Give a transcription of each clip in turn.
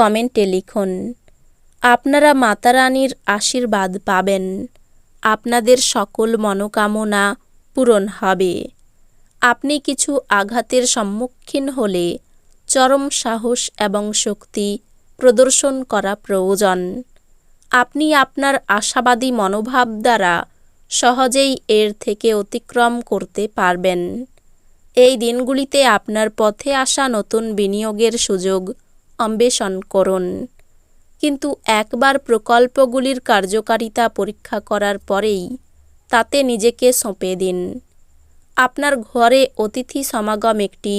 কমেন্টে লিখুন, আপনারা মাতারানীর আশীর্বাদ পাবেন। আপনাদের সকল মনোকামনা পূরণ হবে। আপনি কিছু আঘাতের সম্মুখীন হলে চরম সাহস এবং শক্তি প্রদর্শন করা প্রয়োজন। আপনি আপনার আশাবাদী মনোভাব দ্বারা সহজেই এর থেকে অতিক্রম করতে পারবেন। এই দিনগুলিতে আপনার পথে আসা নতুন বিনিয়োগের সুযোগ অন্বেষণ করুন। কিন্তু একবার প্রকল্পগুলির কার্যকারিতা পরীক্ষা করার পরেই তাতে নিজেকে সঁপে দিন। আপনার ঘরে অতিথি সমাগম একটি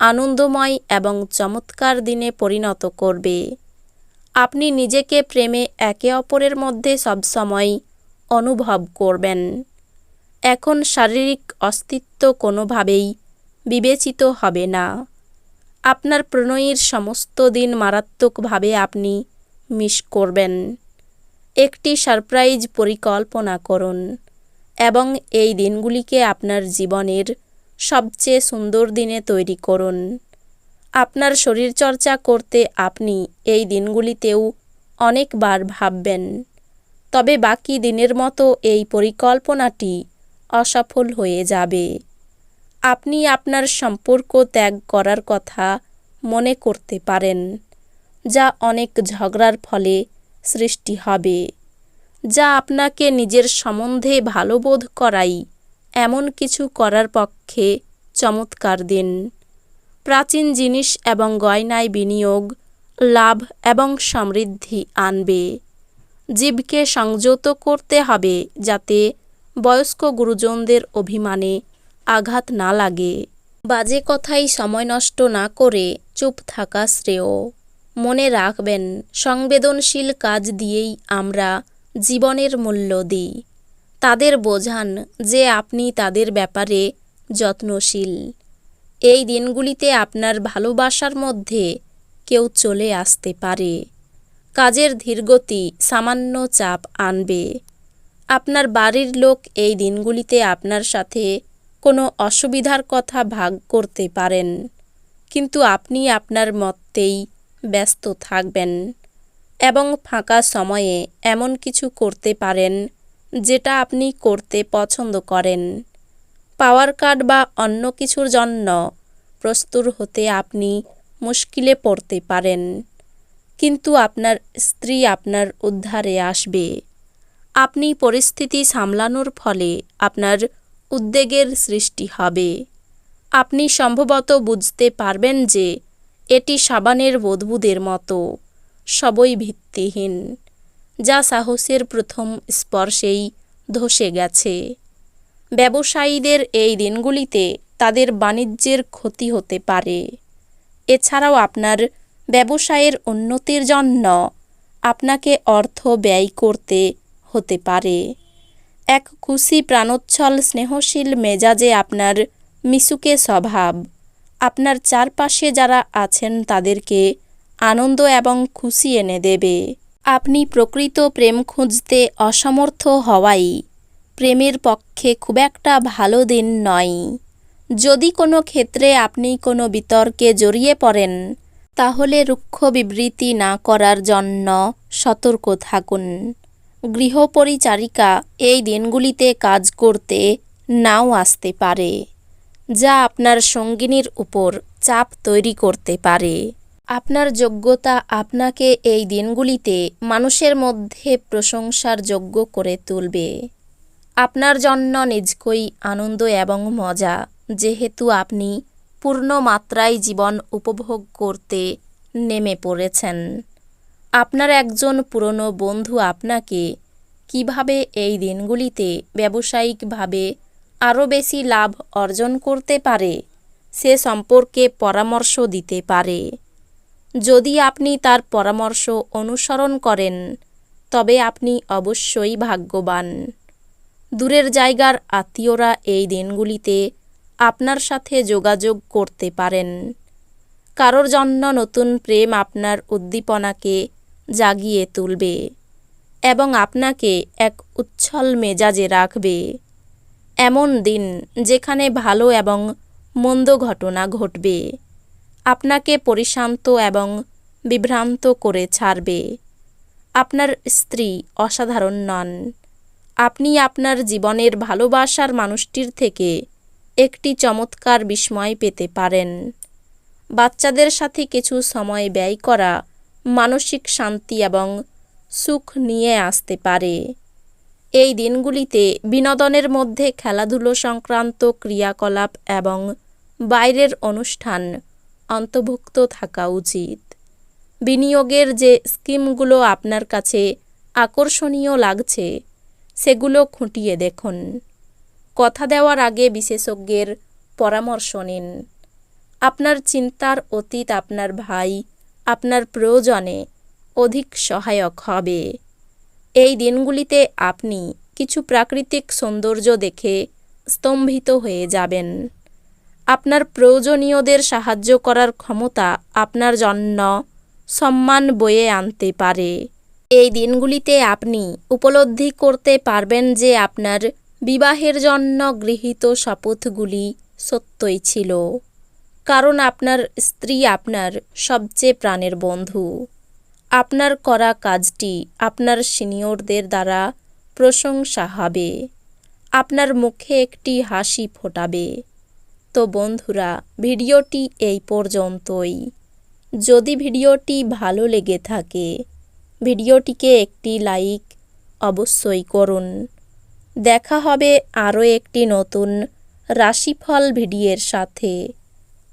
আনন্দময় এবং চমৎকার দিনে পরিণত করবে। আপনি নিজেকে প্রেমে একে অপরের মধ্যে সবসময় অনুভব করবেন। এখন শারীরিক অস্তিত্ব কোনোভাবেই বিবেচিত হবে না। আপনার প্রণয়ীর সমস্ত দিন মারাত্মকভাবে আপনি মিস করবেন। একটি সারপ্রাইজ পরিকল্পনা করুন এবং এই দিনগুলিকে আপনার জীবনের সবচেয়ে সুন্দর দিনে তৈরি করুন। আপনার শরীরচর্চা করতে আপনি এই দিনগুলিতেও অনেকবার ভাববেন, তবে বাকি দিনের মতো এই পরিকল্পনাটি অসফল হয়ে যাবে। আপনি আপনার সম্পর্ক ত্যাগ করার কথা মনে করতে পারেন, যা অনেক ঝগড়ার ফলে সৃষ্টি হবে। যা আপনাকে নিজের সম্বন্ধে ভালো বোধ করাই এমন কিছু করার পক্ষে চমৎকার দিন। প্রাচীন জিনিস এবং গয়নায় বিনিয়োগ, লাভ এবং সমৃদ্ধি আনবে। জীবকে সংযত করতে হবে যাতে বয়স্ক গুরুজনদের অভিমানে আঘাত না লাগে। বাজে কথাই সময় নষ্ট না করে চুপ থাকা শ্রেয়। মনে রাখবেন, সংবেদনশীল কাজ দিয়েই আমরা জীবনের মূল্য দিই। তাদের বোঝান যে আপনি তাদের ব্যাপারে যত্নশীল। এই দিনগুলিতে আপনার ভালোবাসার মধ্যে কেউ চলে আসতে পারে। কাজের ধীরগতি সামান্য চাপ আনবে। আপনার বাড়ির লোক এই দিনগুলিতে আপনার সাথে কোনো অসুবিধার কথা ভাগ করতে পারেন। কিন্তু আপনি আপনার মতেই ব্যস্ত থাকবেন এবং ফাঁকা সময়ে এমন কিছু করতে পারেন যেটা আপনি করতে পছন্দ করেন। পাওয়ার কার্ড বা অন্য কিছুর জন্য প্রস্তুত হতে আপনি মুশকিলে পড়তে পারেন। কিন্তু আপনার স্ত্রী আপনার উদ্ধারে আসবে। আপনি পরিস্থিতি সামলানোর ফলে আপনার উদ্বেগের সৃষ্টি হবে। আপনি সম্ভবত বুঝতে পারবেন যে এটি সাবানের বদবুদের মতো, সবই ভিত্তিহীন, যা সাহসের প্রথম স্পর্শেই ধসে গেছে। ব্যবসায়ীদের এই দিনগুলিতে তাদের বাণিজ্যের ক্ষতি হতে পারে। এছাড়াও আপনার ব্যবসায়ের উন্নতির জন্য আপনাকে অর্থ ব্যয় করতে হতে পারে। এক খুশি প্রাণোচ্ছল স্নেহশীল মেজাজে আপনার মিশুকে স্বভাব। আপনার চারপাশে যারা আছেন তাদেরকে আনন্দ এবং খুশি এনে দেবে। আপনি প্রকৃত প্রেম খুঁজতে অসমর্থ হওয়াই প্রেমের পক্ষে খুব একটা ভালো দিন নয়। যদি কোনো ক্ষেত্রে আপনি কোনো বিতর্কে জড়িয়ে পড়েন, তাহলে রুক্ষ বিবৃতি না করার জন্য সতর্ক থাকুন। গৃহপরিচারিকা এই দিনগুলিতে কাজ করতে নাও আসতে পারে, যা আপনার সঙ্গিনীর উপর চাপ তৈরি করতে পারে। আপনার যোগ্যতা আপনাকে এই দিনগুলিতে মানুষের মধ্যে প্রশংসার যোগ্য করে তুলবে। আপনার জন্য নিজকই আনন্দ এবং মজা, যেহেতু আপনি পূর্ণ মাত্রায় জীবন উপভোগ করতে নেমে পড়েছেন। আপনার একজন পুরনো বন্ধু আপনাকে কীভাবে এই দিনগুলিতে ব্যবসায়িকভাবে আরও বেশি লাভ অর্জন করতে পারে, সে সম্পর্কে পরামর্শ দিতে পারে। যদি আপনি তার পরামর্শ অনুসরণ করেন, তবে আপনি অবশ্যই ভাগ্যবান। দূরের জায়গার আত্মীয়রা এই দিনগুলিতে আপনার সাথে যোগাযোগ করতে পারেন। কারোর জন্য নতুন প্রেম আপনার উদ্দীপনাকে জাগিয়ে তুলবে এবং আপনাকে এক উচ্ছল মেজাজে রাখবে। এমন দিন যেখানে ভালো এবং মন্দ ঘটনা ঘটবে, আপনাকে পরিশান্ত এবং বিভ্রান্ত করে ছাড়বে। আপনার স্ত্রী অসাধারণ নন। আপনি আপনার জীবনের ভালোবাসার মানুষটির থেকে একটি চমৎকার বিস্ময় পেতে পারেন। বাচ্চাদের সাথে কিছু সময় ব্যয় করা মানসিক শান্তি এবং সুখ নিয়ে আসতে পারে। এই দিনগুলিতে বিনোদনের মধ্যে খেলাধুলো সংক্রান্ত ক্রিয়াকলাপ এবং বাইরের অনুষ্ঠান অন্তর্ভুক্ত থাকা উচিত। বিনিয়োগের যে স্কিমগুলো আপনার কাছে আকর্ষণীয় লাগছে, সেগুলো খুঁটিয়ে দেখুন। কথা দেওয়ার আগে বিশেষজ্ঞের পরামর্শ নিন। আপনার চিন্তার অতীত আপনার ভাই আপনার প্রয়োজনে অধিক সহায়ক হবে। এই দিনগুলিতে আপনি কিছু প্রাকৃতিক সৌন্দর্য দেখে স্তম্ভিত হয়ে যাবেন। আপনার প্রয়োজনীয়দের সাহায্য করার ক্ষমতা আপনার জন্য সম্মান বয়ে আনতে পারে। এই দিনগুলিতে আপনি উপলব্ধি করতে পারবেন যে আপনার বিবাহের জন্য গৃহীত শপথগুলি সত্যই ছিল। কারণ আপনার স্ত্রী আপনার সবচেয়ে প্রাণের বন্ধু। আপনার করা কাজটি আপনার সিনিয়রদের দ্বারা প্রশংসা হবে। আপনার মুখে একটি হাসি ফোটাবে। তো বন্ধুরা, ভিডিওটি এই পর্যন্তই। যদি ভিডিওটি ভালো লেগে থাকে, ভিডিওটিকে একটি লাইক অবশ্যই করুন। দেখা হবে আরও একটি নতুন রাশিফল ভিডিওর সাথে।